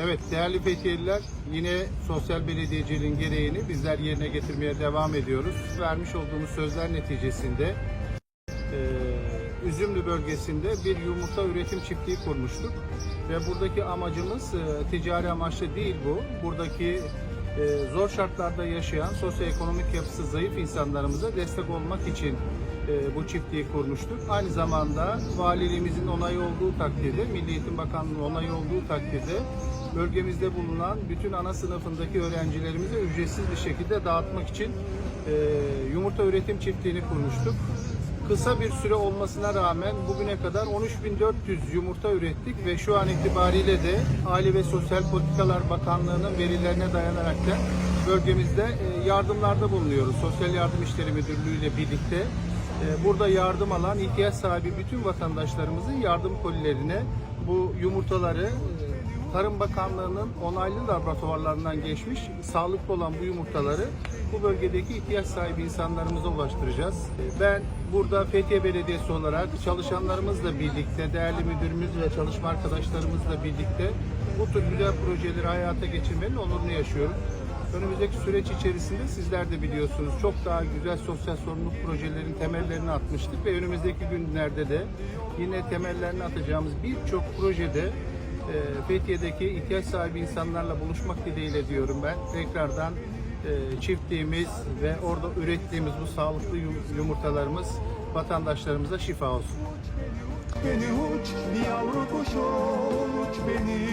Evet değerli Fethiyeliler yine sosyal belediyeciliğin gereğini bizler yerine getirmeye devam ediyoruz. Vermiş olduğumuz sözler neticesinde e, Üzümlü bölgesinde bir yumurta üretim çiftliği kurmuştuk. Ve buradaki amacımız e, ticari amaçlı değil bu. Buradaki e, zor şartlarda yaşayan sosyoekonomik yapısı zayıf insanlarımıza destek olmak için e, bu çiftliği kurmuştuk. Aynı zamanda valiliğimizin onayı olduğu takdirde, Milli Eğitim Bakanlığı'nın onayı olduğu takdirde bölgemizde bulunan bütün ana sınıfındaki öğrencilerimize ücretsiz bir şekilde dağıtmak için e, yumurta üretim çiftliğini kurmuştuk. Kısa bir süre olmasına rağmen bugüne kadar 13.400 yumurta ürettik ve şu an itibariyle de Aile ve Sosyal Politikalar Bakanlığı'nın verilerine dayanarak da bölgemizde e, yardımlarda bulunuyoruz. Sosyal Yardım İşleri Müdürlüğü ile birlikte e, burada yardım alan ihtiyaç sahibi bütün vatandaşlarımızın yardım kolilerine bu yumurtaları Tarım Bakanlığı'nın onaylı laboratuvarlarından geçmiş sağlıklı olan bu yumurtaları bu bölgedeki ihtiyaç sahibi insanlarımıza ulaştıracağız. Ben burada Fethiye Belediyesi olarak çalışanlarımızla birlikte, değerli müdürümüz ve çalışma arkadaşlarımızla birlikte bu tür güzel projeleri hayata geçirmenin onurunu yaşıyorum. Önümüzdeki süreç içerisinde sizler de biliyorsunuz çok daha güzel sosyal sorumluluk projelerin temellerini atmıştık ve önümüzdeki günlerde de yine temellerini atacağımız birçok projede Fethiye'deki ihtiyaç sahibi insanlarla buluşmak dileğiyle diyorum ben. Tekrardan e, çiftliğimiz ve orada ürettiğimiz bu sağlıklı yum- yumurtalarımız vatandaşlarımıza şifa olsun. Beni uç bir yavru kuş uç beni